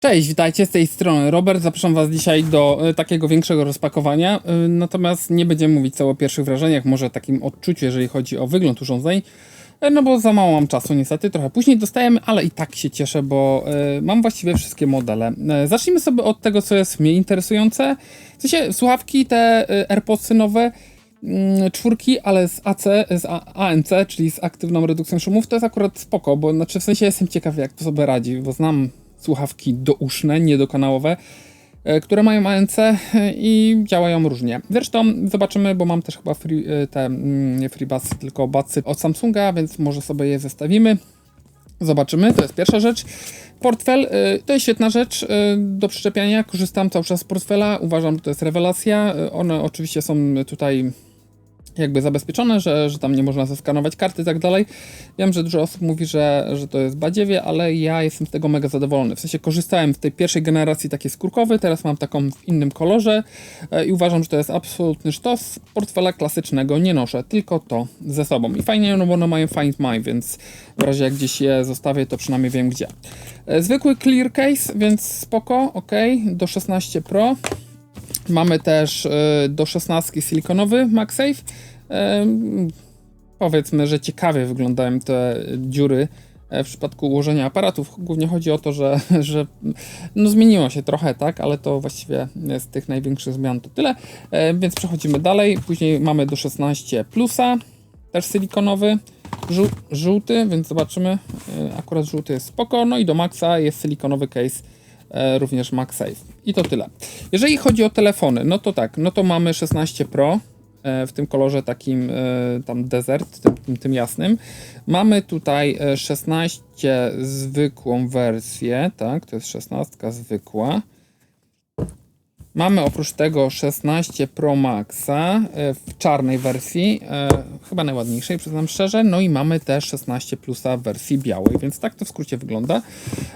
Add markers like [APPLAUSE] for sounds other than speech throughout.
Cześć, witajcie z tej strony Robert. Zapraszam Was dzisiaj do e, takiego większego rozpakowania. E, natomiast nie będziemy mówić cało o pierwszych wrażeniach, może takim odczuciu, jeżeli chodzi o wygląd urządzeń. E, no bo za mało mam czasu niestety, trochę później dostajemy, ale i tak się cieszę, bo mam właściwie wszystkie modele. Zacznijmy sobie od tego, co jest mnie interesujące. W sensie słuchawki te AirPodsy nowe, mm, czwórki, ale z AC, z ANC, czyli z aktywną redukcją szumów, to jest akurat spoko, bo znaczy w sensie jestem ciekaw, jak to sobie radzi, bo znam słuchawki douszne, niedokanałowe, e, które mają ANC e, i działają różnie. Zresztą zobaczymy, bo mam też chyba free, e, te, mm, nie FreeBudsy, tylko Budsy od Samsunga, więc może sobie je zestawimy. Zobaczymy, to jest pierwsza rzecz. Portfel y, to jest świetna rzecz do przyczepiania. Korzystam cały czas z portfela. Uważam, że to jest rewelacja. One oczywiście są tutaj jakby zabezpieczone, że, że tam nie można zeskanować karty i tak dalej. Wiem, że dużo osób mówi, że, że to jest badziewie, ale ja jestem z tego mega zadowolony. W sensie korzystałem z tej pierwszej generacji takiej skórkowej, teraz mam taką w innym kolorze e, i uważam, że to jest absolutny sztos. Portfela klasycznego nie noszę, tylko to ze sobą. I fajnie, no bo one mają Find My, więc w razie jak gdzieś je zostawię, to przynajmniej wiem gdzie. E, Zwykły clear case, więc spoko, ok, do 16 Pro. Mamy też y, do 16 silikonowy MagSafe. Ym, powiedzmy, że ciekawie wyglądają te dziury e, w przypadku ułożenia aparatów. Głównie chodzi o to, że, [LAUGHS] że no zmieniło się trochę, tak, ale to właściwie z tych największych zmian to tyle. E, więc przechodzimy dalej. Później mamy do 16 plusa, też silikonowy, żół, żółty, więc zobaczymy. E, Akurat żółty jest spoko. No i do Maxa jest silikonowy case e, również MagSafe. I to tyle. Jeżeli chodzi o telefony, no to tak, no to mamy 16 Pro e, w tym kolorze takim e, tam desert, tym, tym, tym jasnym. Mamy tutaj e, 16 zwykłą wersję, tak, to jest 16 zwykła. Mamy oprócz tego 16 Pro Maxa e, w czarnej wersji, e, chyba najładniejszej, przyznam szczerze. No i mamy też 16 Plusa w wersji białej, więc tak to w skrócie wygląda.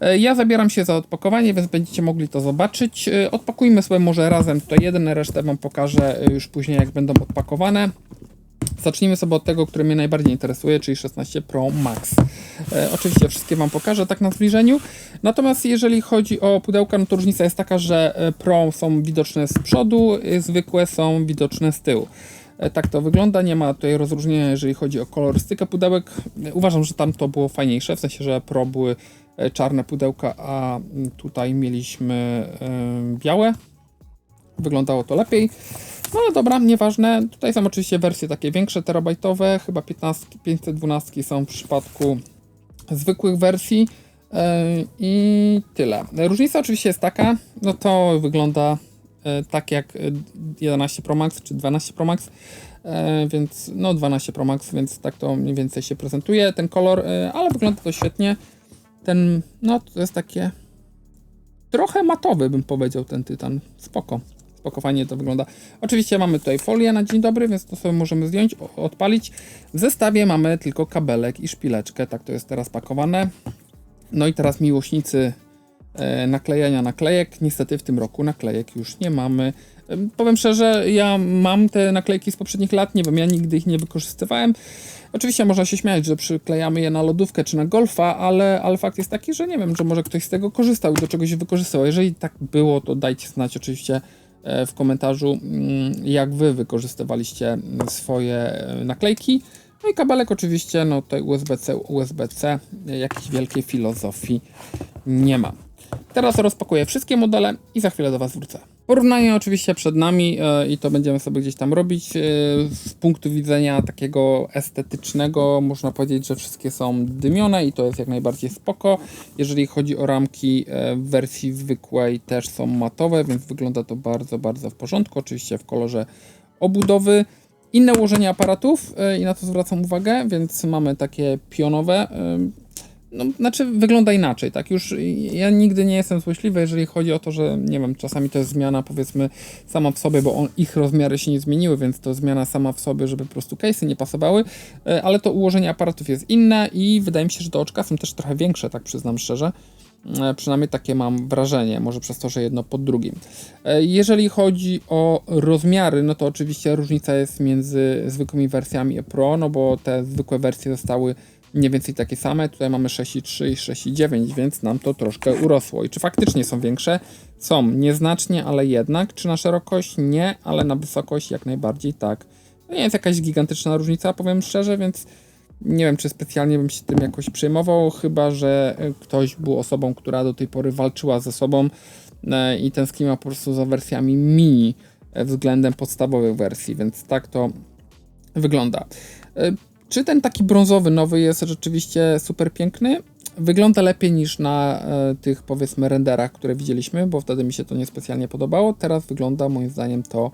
E, Ja zabieram się za odpakowanie, więc będziecie mogli to zobaczyć. Odpakujmy sobie może razem tutaj jeden, resztę Wam pokażę już później, jak będą odpakowane. Zacznijmy sobie od tego, który mnie najbardziej interesuje, czyli 16 Pro Max. E, oczywiście wszystkie Wam pokażę tak na zbliżeniu. Natomiast jeżeli chodzi o pudełka, no to różnica jest taka, że e, Pro są widoczne z przodu, e, zwykłe są widoczne z tyłu. E, Tak to wygląda, nie ma tutaj rozróżnienia, jeżeli chodzi o kolorystykę pudełek. E, Uważam, że tam to było fajniejsze, w sensie, że Pro były czarne pudełka, a mm, tutaj mieliśmy e, białe. Wyglądało to lepiej. No ale dobra, nieważne. Tutaj są oczywiście wersje takie większe, terabajtowe. Chyba 15, 512 są w przypadku zwykłych wersji. Yy, I tyle. Różnica oczywiście jest taka, no to wygląda e, tak jak e, 11 Pro Max czy 12 Pro Max, e, więc no 12 Pro Max, więc tak to mniej więcej się prezentuje ten kolor, e, ale wygląda to świetnie. Ten, no to jest takie trochę matowy bym powiedział ten tytan, spoko. Spoko, fajnie to wygląda. Oczywiście mamy tutaj folię na dzień dobry, więc to sobie możemy zdjąć, odpalić. W zestawie mamy tylko kabelek i szpileczkę, tak to jest teraz pakowane. No i teraz miłośnicy e, naklejania naklejek. Niestety w tym roku naklejek już nie mamy. Em, Powiem szczerze, ja mam te naklejki z poprzednich lat, nie wiem, ja nigdy ich nie wykorzystywałem. Oczywiście można się śmiać, że przyklejamy je na lodówkę czy na golfa, ale, ale fakt jest taki, że nie wiem, że może ktoś z tego korzystał i do czegoś wykorzystywał. Jeżeli tak było, to dajcie znać oczywiście w komentarzu, mm, jak wy wykorzystywaliście swoje e, naklejki. No i kabelek oczywiście, no tutaj USB-C, USB-C, e, jakiejś wielkiej filozofii nie ma. Teraz rozpakuję wszystkie modele i za chwilę do Was wrócę. Porównanie oczywiście przed nami e, i to będziemy sobie gdzieś tam robić. E, z punktu widzenia takiego estetycznego można powiedzieć, że wszystkie są dymione i to jest jak najbardziej spoko. Jeżeli chodzi o ramki e, w wersji zwykłej też są matowe, więc wygląda to bardzo, bardzo w porządku. Oczywiście w kolorze obudowy. Inne ułożenie aparatów i na to zwracam uwagę, więc mamy takie pionowe. No, znaczy wygląda inaczej, tak? Już ja nigdy nie jestem złośliwy, jeżeli chodzi o to, że nie wiem, czasami to jest zmiana powiedzmy sama w sobie, bo on, ich rozmiary się nie zmieniły, więc to zmiana sama w sobie, żeby po prostu case'y nie pasowały, e, ale to ułożenie aparatów jest inne i wydaje mi się, że te oczka są też trochę większe, tak przyznam szczerze. E, Przynajmniej takie mam wrażenie, może przez to, że jedno pod drugim. E, Jeżeli chodzi o rozmiary, no to oczywiście różnica jest między zwykłymi wersjami Pro, no bo te zwykłe wersje zostały mniej więcej takie same. Tutaj mamy 6,3 i 6,9, więc nam to troszkę urosło. I czy faktycznie są większe? Są, nieznacznie, ale jednak. Czy na szerokość? Nie, ale na wysokość jak najbardziej tak. To nie jest jakaś gigantyczna różnica, powiem szczerze, więc nie wiem, czy specjalnie bym się tym jakoś przejmował, chyba że e, ktoś był osobą, która do tej pory walczyła ze sobą e, i tęskniła po prostu za wersjami mini e, względem podstawowych wersji, więc tak to wygląda. Czy ten taki brązowy nowy jest rzeczywiście super piękny? Wygląda lepiej niż na tych powiedzmy renderach, które widzieliśmy, bo wtedy mi się to niespecjalnie podobało. Teraz wygląda moim zdaniem to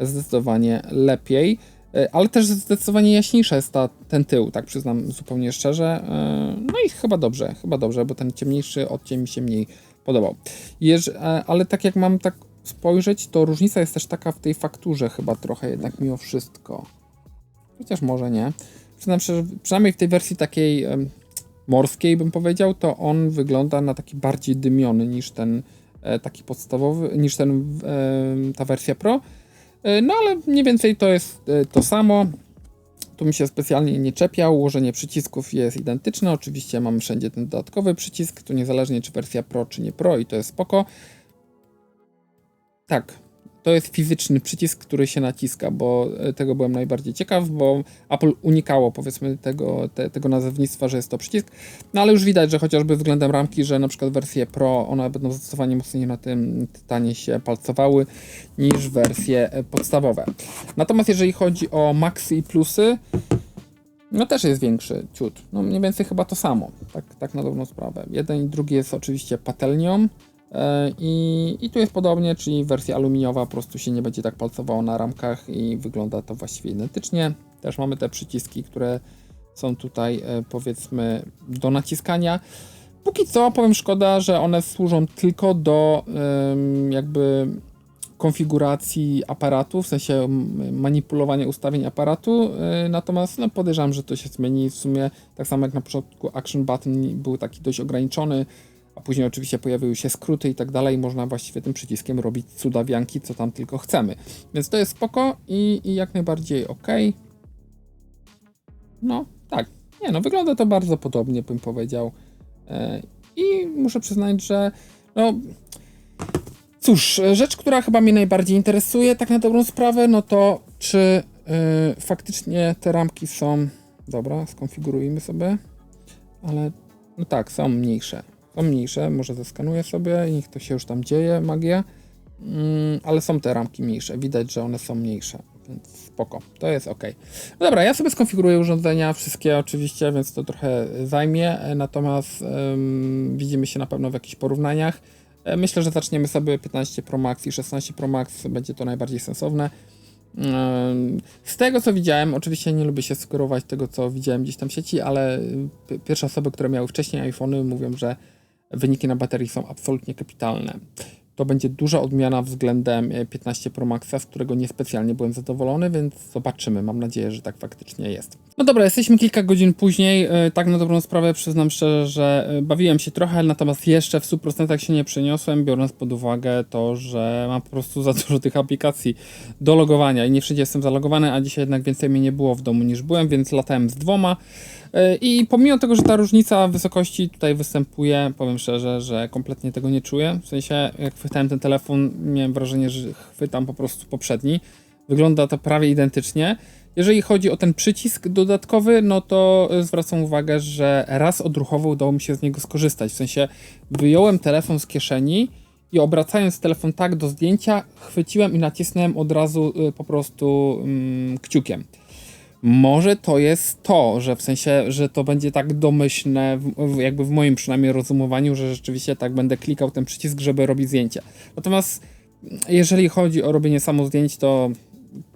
zdecydowanie lepiej. E, ale też zdecydowanie jaśniejsza jest ta, ten tył, tak przyznam zupełnie szczerze. E, no i chyba dobrze, chyba dobrze, bo ten ciemniejszy odcień mi się mniej podobał. Jeż, e, ale tak jak mam tak spojrzeć, to różnica jest też taka w tej fakturze chyba trochę jednak mimo wszystko. Chociaż może nie. Przyznam że przynajmniej w tej wersji takiej morskiej bym powiedział, to on wygląda na taki bardziej dymiony niż ten taki podstawowy, niż ten ta wersja Pro. E, no ale mniej więcej to jest e, to samo. Tu mi się specjalnie nie czepiał. Ułożenie przycisków jest identyczne. Oczywiście mamy wszędzie ten dodatkowy przycisk. Tu niezależnie czy wersja Pro czy nie Pro i to jest spoko. Tak, to jest fizyczny przycisk, który się naciska, bo e, tego byłem najbardziej ciekaw, bo Apple unikało powiedzmy tego, te, tego nazewnictwa, że jest to przycisk, no ale już widać, że chociażby względem ramki, że na przykład wersje Pro, one będą zdecydowanie mocniej na tym tytanie się palcowały niż wersje e, podstawowe. Natomiast jeżeli chodzi o maxy i plusy, no też jest większy ciut, no mniej więcej chyba to samo, tak, tak na dobrą sprawę. Jeden i drugi jest oczywiście patelnią, I, I tu jest podobnie, czyli wersja aluminiowa po prostu się nie będzie tak palcowało na ramkach i wygląda to właściwie identycznie. Też mamy te przyciski, które są tutaj e, powiedzmy do naciskania. Póki co powiem szkoda, że one służą tylko do jakby konfiguracji aparatu, w sensie manipulowania ustawień aparatu, e, natomiast no, podejrzewam, że to się zmieni w sumie tak samo jak na początku Action Button był taki dość ograniczony, a później oczywiście pojawiły się skróty i tak dalej, można właściwie tym przyciskiem robić cudawianki, co tam tylko chcemy. Więc to jest spoko i, i jak najbardziej ok. No, tak. Nie, no wygląda to bardzo podobnie, bym powiedział. E, I muszę przyznać, że no... Cóż, rzecz, która chyba mnie najbardziej interesuje, tak na dobrą sprawę, no to czy yy, faktycznie te ramki są. Dobra, skonfigurujmy sobie. Ale no tak, są mniejsze. Są mniejsze, może zeskanuję sobie, niech to się już tam dzieje, magia. Mm, ale są te ramki mniejsze, widać, że one są mniejsze, więc spoko, to jest ok. No dobra, ja sobie skonfiguruję urządzenia, wszystkie oczywiście, więc to trochę zajmie, natomiast ym, widzimy się na pewno w jakichś porównaniach. E, myślę, że zaczniemy sobie 15 Pro Max i 16 Pro Max, będzie to najbardziej sensowne. Z tego co widziałem, oczywiście nie lubię się sugerować tego co widziałem gdzieś tam w sieci, ale y, pierwsze osoby, które miały wcześniej iPhony mówią, że wyniki na baterii są absolutnie kapitalne. To będzie duża odmiana względem 15 e, Pro Maxa, z którego niespecjalnie byłem zadowolony, więc zobaczymy. Mam nadzieję, że tak faktycznie jest. No dobra, jesteśmy kilka godzin później. E, tak na dobrą sprawę przyznam szczerze, że e, bawiłem się trochę, natomiast jeszcze w 100% się nie przeniosłem, biorąc pod uwagę to, że mam po prostu za dużo tych aplikacji do logowania i nie wszędzie jestem zalogowany, a dzisiaj jednak więcej mnie nie było w domu niż byłem, więc latałem z dwoma. I pomimo tego, że ta różnica wysokości tutaj występuje, powiem szczerze, że kompletnie tego nie czuję. W sensie, jak chwytałem ten telefon, miałem wrażenie, że chwytam po prostu poprzedni. Wygląda to prawie identycznie. Jeżeli chodzi o ten przycisk dodatkowy, no to zwracam uwagę, że raz odruchowo udało mi się z niego skorzystać. W sensie, wyjąłem telefon z kieszeni i obracając telefon tak do zdjęcia, chwyciłem i nacisnąłem od razu y, po prostu mm, kciukiem. Może to jest to, że w sensie, że to będzie tak domyślne, jakby w moim przynajmniej rozumowaniu, że rzeczywiście tak będę klikał ten przycisk, żeby robić zdjęcie. Natomiast jeżeli chodzi o robienie samo zdjęć, to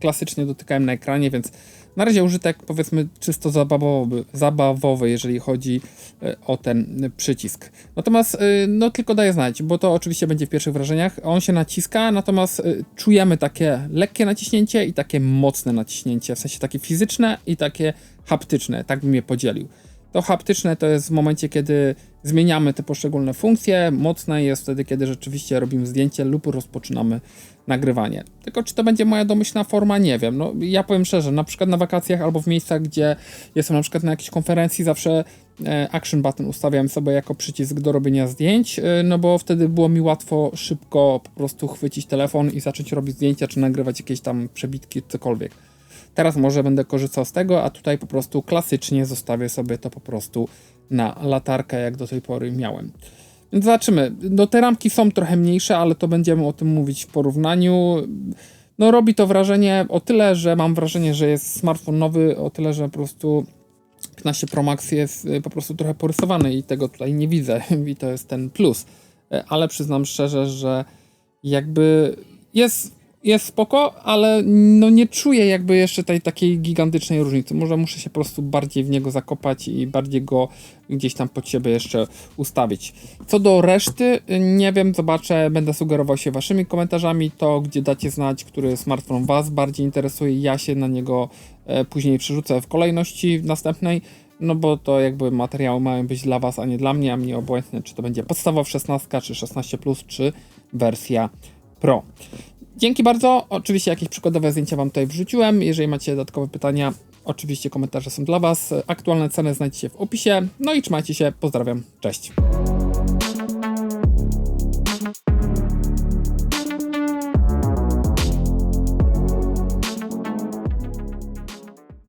klasycznie dotykałem na ekranie, więc na razie użytek powiedzmy czysto zabawowy, zabawowy jeżeli chodzi e, o ten przycisk. Natomiast e, no tylko daję znać, bo to oczywiście będzie w pierwszych wrażeniach. On się naciska, natomiast e, czujemy takie lekkie naciśnięcie i takie mocne naciśnięcie, w sensie takie fizyczne i takie haptyczne, tak bym je podzielił. To haptyczne to jest w momencie, kiedy zmieniamy te poszczególne funkcje. Mocne jest wtedy, kiedy rzeczywiście robimy zdjęcie lub rozpoczynamy nagrywanie. Tylko czy to będzie moja domyślna forma, nie wiem. No, ja powiem szczerze, na przykład na wakacjach albo w miejscach, gdzie jestem na przykład na jakiejś konferencji, zawsze e, action button ustawiałem sobie jako przycisk do robienia zdjęć, e, no bo wtedy było mi łatwo szybko po prostu chwycić telefon i zacząć robić zdjęcia, czy nagrywać jakieś tam przebitki, cokolwiek. Teraz może będę korzystał z tego, a tutaj po prostu klasycznie zostawię sobie to po prostu na latarkę, jak do tej pory miałem. Więc zobaczymy. No te ramki są trochę mniejsze, ale to będziemy o tym mówić w porównaniu. No robi to wrażenie o tyle, że mam wrażenie, że jest smartfon nowy, o tyle, że po prostu 15 Pro Max jest y, po prostu trochę porysowany i tego tutaj nie widzę [LAUGHS] i to jest ten plus. E, Ale przyznam szczerze, że jakby jest, jest spoko, ale no nie czuję jakby jeszcze tej takiej gigantycznej różnicy. Może muszę się po prostu bardziej w niego zakopać i bardziej go gdzieś tam pod siebie jeszcze ustawić. Co do reszty, nie wiem, zobaczę, będę sugerował się waszymi komentarzami, to gdzie dacie znać, który smartfon was bardziej interesuje, ja się na niego e, później przerzucę w kolejności następnej, no bo to jakby materiały mają być dla was, a nie dla mnie, a mnie obojętne, czy to będzie podstawowa 16, czy 16, czy wersja Pro. Dzięki bardzo. Oczywiście jakieś przykładowe zdjęcia Wam tutaj wrzuciłem. Jeżeli macie dodatkowe pytania, oczywiście komentarze są dla Was. Aktualne ceny znajdziecie w opisie. No i trzymajcie się. Pozdrawiam. Cześć.